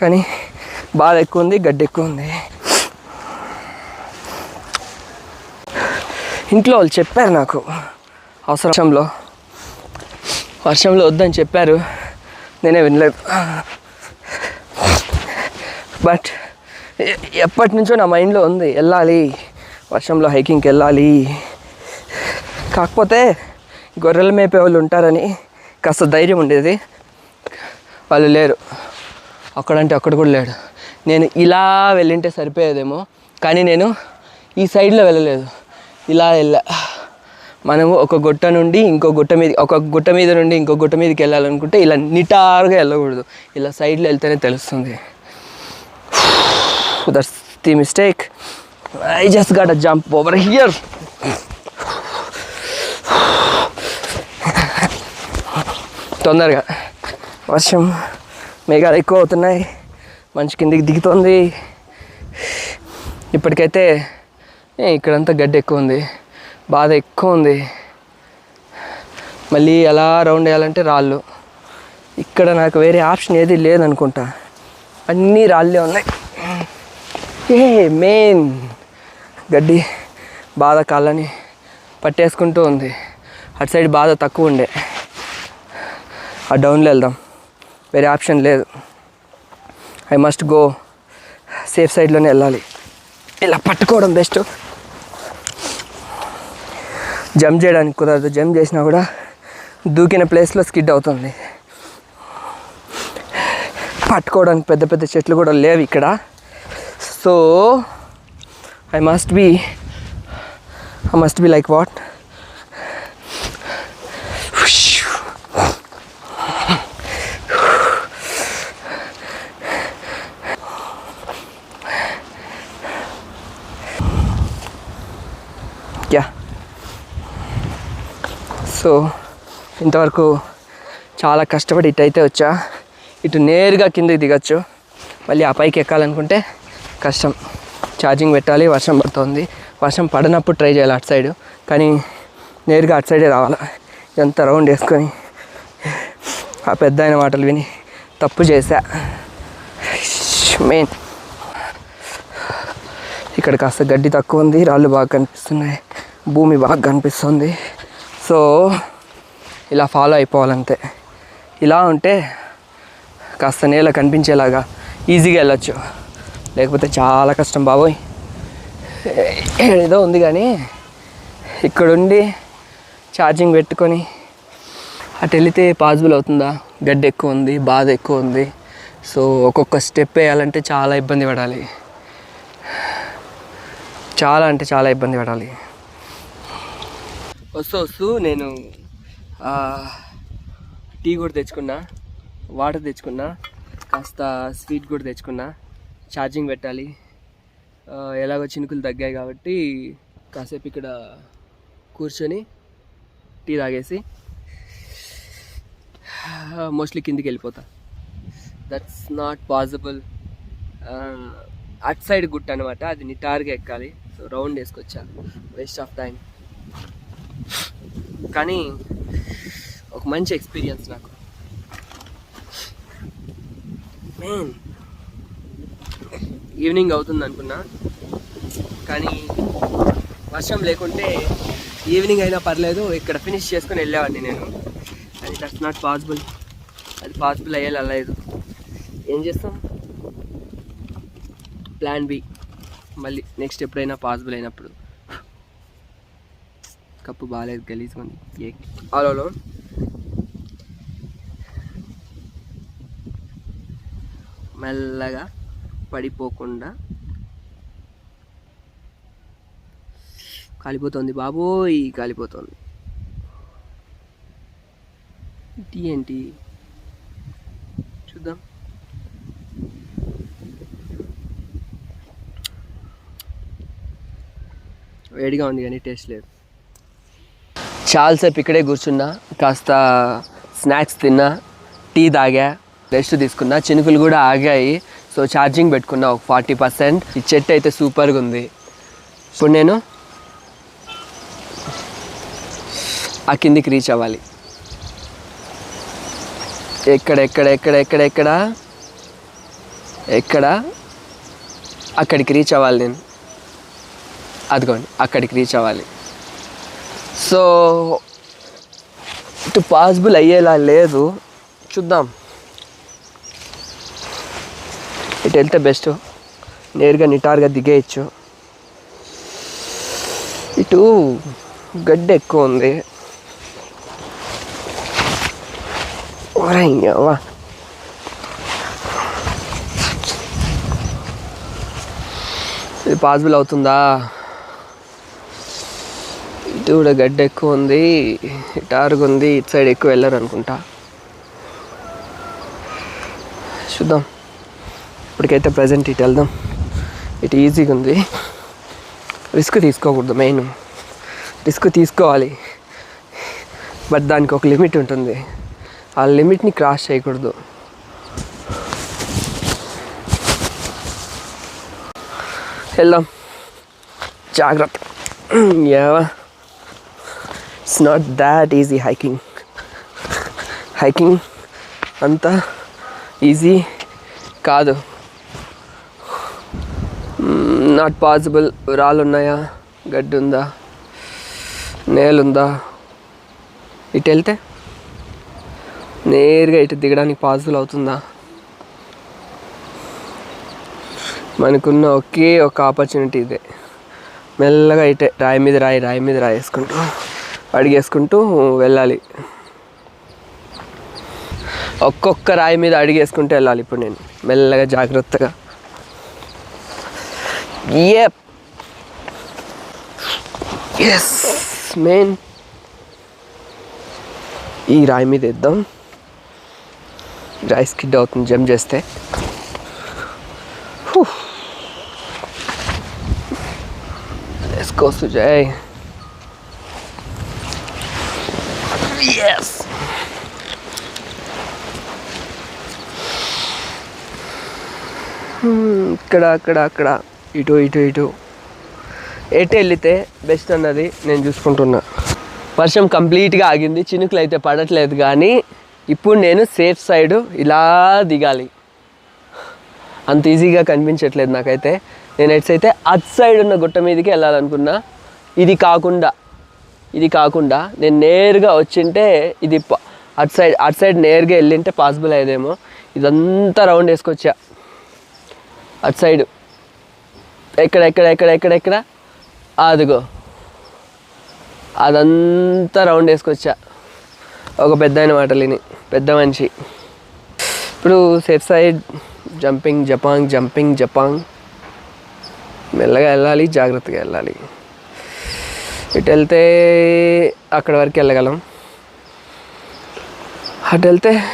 కానీ బాధ ఎక్కువ ఉంది గడ్డి ఎక్కువ ఉంది. ఇంట్లో వాళ్ళు చెప్పారు నాకు అవసరంలో వర్షంలో. వద్దని చెప్పారు నేనే వినలేదు. బట్ ఎప్పటి నుంచో నా మైండ్లో ఉంది వెళ్ళాలి వర్షంలో హైకింగ్కి వెళ్ళాలి. కాకపోతే గొర్రెలు మేపే వాళ్ళు ఉంటారని కాస్త ధైర్యం ఉండేది. వాళ్ళు లేరు. అక్కడంటే అక్కడ కూడా లేడు నేను ఇలా వెళ్ళింటే సరిపోయేదేమో కానీ నేను ఈ సైడ్లో వెళ్ళలేదు ఇలా వెళ్ళా మనము ఒక గుట్ట నుండి ఇంకో గుట్ట మీద ఒక గుట్ట మీద నుండి ఇంకో గుట్ట మీదకి వెళ్ళాలనుకుంటే ఇలా నిటారుగా వెళ్ళకూడదు ఇలా సైడ్లో వెళ్తేనే తెలుస్తుంది that's the mistake I just got jump over here తొందరగా వర్షం మేఘాలు ఎక్కువ అవుతున్నాయి. మంచి కిందికి దిగుతోంది. ఇప్పటికైతే ఏ, ఇక్కడంతా గడ్డి ఎక్కువ ఉంది. బాధ ఎక్కువ ఉంది. మళ్ళీ ఎలా రౌండ్ వేయాలంటే రాళ్ళు. ఇక్కడ నాకు వేరే ఆప్షన్ ఏది లేదనుకుంటా. అన్నీ రాళ్ళే ఉన్నాయి. ఏ మెయిన్ గడ్డి బాధ కాళ్ళని పట్టేసుకుంటూ ఉంది. అటు సైడ్ బాధ తక్కువ ఉండే. ఆ డౌన్లో వెళ్దాం. వేరే ఆప్షన్ లేదు. ఐ మస్ట్ గో సేఫ్ సైడ్లోనే వెళ్ళాలి. ఇలా పట్టుకోవడం బెస్ట్ జంప్ చేయడానికి కుదరదు. జంప్ చేసినా కూడా దూకిన ప్లేస్లో స్కిడ్ అవుతుంది. పట్టుకోవడానికి పెద్ద పెద్ద చెట్లు కూడా లేవు ఇక్కడ. So I must be I must be like what yeah. So ఇంతవరకు చాలా కష్టపడి ఇటు అయితే వచ్చా. ఇటు నేరుగా కిందకి దిగచ్చు. మళ్ళీ ఆ పైకి ఎక్కాలనుకుంటే కష్టం. ఛార్జింగ్ పెట్టాలి వర్షం పడుతుంది. వర్షం పడినప్పుడు ట్రై చేయాలి అటు సైడ్. కానీ నేరుగా అటు సైడే రావాలి? ఎంత రౌండ్ వేసుకొని ఆ పెద్ద ఆయన మాటలు విని తప్పు చేశా. మెయిన్. ఇక్కడ కాస్త గడ్డి తక్కువ ఉంది రాళ్ళు బాగా కనిపిస్తున్నాయి. భూమి బాగా కనిపిస్తుంది. సో ఇలా ఫాలో అయిపోవాలంతే. ఇలా ఉంటే కాస్త నేల కనిపించేలాగా ఈజీగా వెళ్ళొచ్చు. లేకపోతే చాలా కష్టం బాబోయ్. ఏదో ఉంది కానీ ఇక్కడుండి ఛార్జింగ్ పెట్టుకొని అటు వెళితే పాసిబుల్ అవుతుందా? గడ్డి ఎక్కువ ఉంది బాధ ఎక్కువ ఉంది. సో ఒక్కొక్క స్టెప్ వేయాలంటే చాలా ఇబ్బంది పడాలి. చాలా అంటే చాలా ఇబ్బంది పడాలి. వస్తూ వస్తూ నేను టీ కూడా తెచ్చుకున్నా వాటర్ తెచ్చుకున్నా కాస్త స్వీట్ కూడా తెచ్చుకున్నా ఛార్జింగ్ పెట్టాలి. ఎలాగో చినుకులు తగ్గాయి కాబట్టి కాసేపు ఇక్కడ కూర్చొని టీ తాగేసి మోస్ట్లీ కిందికి వెళ్ళిపోతా. That's not possible at side గుట్ట అనమాట అది నిటారుగా ఎక్కాలి. సో రౌండ్ వేసుకొచ్చాను వేస్ట్ ఆఫ్ టైం కానీ ఒక మంచి ఎక్స్పీరియన్స్ నాకు. మెయిన్ ఈవినింగ్ అవుతుంది అనుకున్నా. కానీ వర్షం లేకుంటే ఈవినింగ్ అయినా పర్లేదు ఇక్కడ ఫినిష్ చేసుకొని వెళ్ళేవాడిని నేను. అది దట్స్ నాట్ పాసిబుల్ అది పాసిబుల్ అయ్యేలా లేదు. ఏం చేస్తాం? ప్లాన్ బి మళ్ళీ నెక్స్ట్ ఎప్పుడైనా పాసిబుల్ అయినప్పుడు. కప్పు బాగాలేదు గలీజ్గా ఉంది. ఏ ఆలో మెల్లగా పడిపోకుండా కాలిపోతుంది బాబోయ్ కాలిపోతుంది. టీ ఏంటి చూద్దాం. వేడిగా ఉంది కానీ టేస్ట్ లేదు. చాలాసేపు ఇక్కడే కూర్చున్నా కాస్త స్నాక్స్ తిన్నా టీ తాగా రెస్ట్ తీసుకున్నా చినుకులు కూడా ఆగాయి. సో ఛార్జింగ్ పెట్టుకున్నా ఒక ఫార్టీ పర్సెంట్. ఈ చెట్టు అయితే సూపర్గా ఉంది. ఇప్పుడు నేను ఆ కిందికి రీచ్ అవ్వాలి. ఎక్కడ ఎక్కడ ఎక్కడ ఎక్కడ ఎక్కడ? ఎక్కడ? అక్కడికి రీచ్ అవ్వాలి నేను. అదిగోండి అక్కడికి రీచ్ అవ్వాలి. సో ఇటు పాసిబుల్ అయ్యేలా లేదు. చూద్దాం. ఇటు వెళ్తే బెస్ట్ నేరుగా నిటారుగా దిగేయచ్చు. ఇటు గడ్డి ఎక్కువ ఉంది. వా ఇది పాసిబుల్ అవుతుందా? ఇటు కూడా గడ్డి ఎక్కువ ఉంది ఇటు ఆరుగు ఉంది ఇటు సైడ్ ఎక్కువ వెళ్ళరు అనుకుంటా. చూద్దాం. ఇప్పటికైతే ప్రజెంట్ ఇటు వెళ్దాం. ఇటు ఈజీగా ఉంది. రిస్క్ తీసుకోకూడదు మెయిన్ రిస్క్ తీసుకోవాలి. బట్ దానికి ఒక లిమిట్ ఉంటుంది. ఆ లిమిట్ని క్రాస్ చేయకూడదు. వెళ్దాం. జాగ్రత్త. ఏవా it's not that easy hiking hiking అంత ఈజీ కాదు. Hmm, నాట్ పాసిబుల్ రాళ్ళు ఉన్నాయా గడ్డి ఉందా నేలుందా? ఇటు వెళ్తే నేరుగా ఇటు దిగడానికి పాసిబుల్ అవుతుందా? మనకున్న ఒకే ఒక ఆపర్చునిటీ ఇదే. మెల్లగా ఇటే రాయి మీద రాయి రాయి మీద రాయి వేసుకుంటూ అడిగేసుకుంటూ వెళ్ళాలి. ఒక్కొక్క రాయి మీద అడిగేసుకుంటూ వెళ్ళాలి ఇప్పుడు నేను మెల్లగా జాగ్రత్తగా. Yep. ఎస్ మెయిన్ ఈ రాయి మీద ఇద్దాం రాయి స్కిడ్ అవుతుంది జంప్ చేస్తే. Let's go, Sujay. ఇక్కడ అక్కడ అక్కడ ఇటు ఇటు ఇటు. ఎటు వెళితే బెస్ట్ అన్నది నేను చూసుకుంటున్నా. వర్షం కంప్లీట్గా ఆగింది చినుకులు అయితే పడట్లేదు కానీ ఇప్పుడు నేను సేఫ్ సైడ్ ఇలా దిగాలి. అంత ఈజీగా కనిపించట్లేదు నాకైతే. నేను ఎట్స్ అయితే అట్ సైడ్ ఉన్న గుట్ట మీదకి వెళ్ళాలనుకున్నా ఇది కాకుండా ఇది కాకుండా నేను నేరుగా వచ్చింటే ఇది అట్ సైడ్ అట్ సైడ్ నేరుగా వెళ్ళింటే పాసిబుల్ అయ్యేదేమో. ఇదంతా రౌండ్ వేసుకొచ్చా. అటు సైడ్. ఎక్కడ ఎక్కడ ఎక్కడ ఎక్కడ ఎక్కడ? అదిగో. అదంతా రౌండ్ వేసుకొచ్చా. ఒక పెద్ద ఆయన మాటలిని. పెద్ద మనిషి. ఇప్పుడు సేఫ్ సైడ్ జంపింగ్ జపాంగ్ జంపింగ్ జపాంగ్ మెల్లగా వెళ్ళాలి జాగ్రత్తగా వెళ్ళాలి. ఇటు వెళ్తే అక్కడ వరకు వెళ్ళగలం. అటు వెళ్తే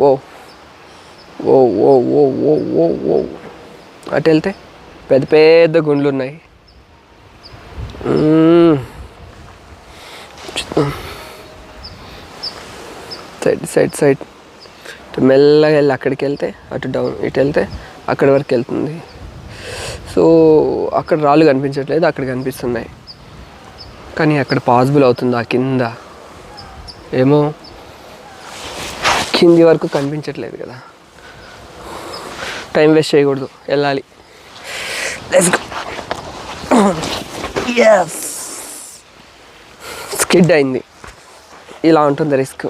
ఓ. ఓ ఓ ఓ ఓ ఓ ఓ. అటు వెళ్తే పెద్ద పెద్ద గుండ్లు ఉన్నాయి సైడ్ సైడ్ సైడ్. ఇటు మెల్లగా వెళ్ళి అక్కడికి వెళ్తే అటు డౌన్ ఇటు వెళ్తే అక్కడి వరకు వెళ్తుంది. సో అక్కడ రాళ్ళు కనిపించట్లేదు అక్కడ కనిపిస్తున్నాయి. కానీ అక్కడ పాసిబుల్ అవుతుందా కింద? ఏమో. కింది వరకు కనిపించట్లేదు కదా. టైం వేస్ట్ చేయకూడదు. వెళ్ళాలి. స్కిడ్ అయింది. ఇలా ఉంటుంది రిస్క్.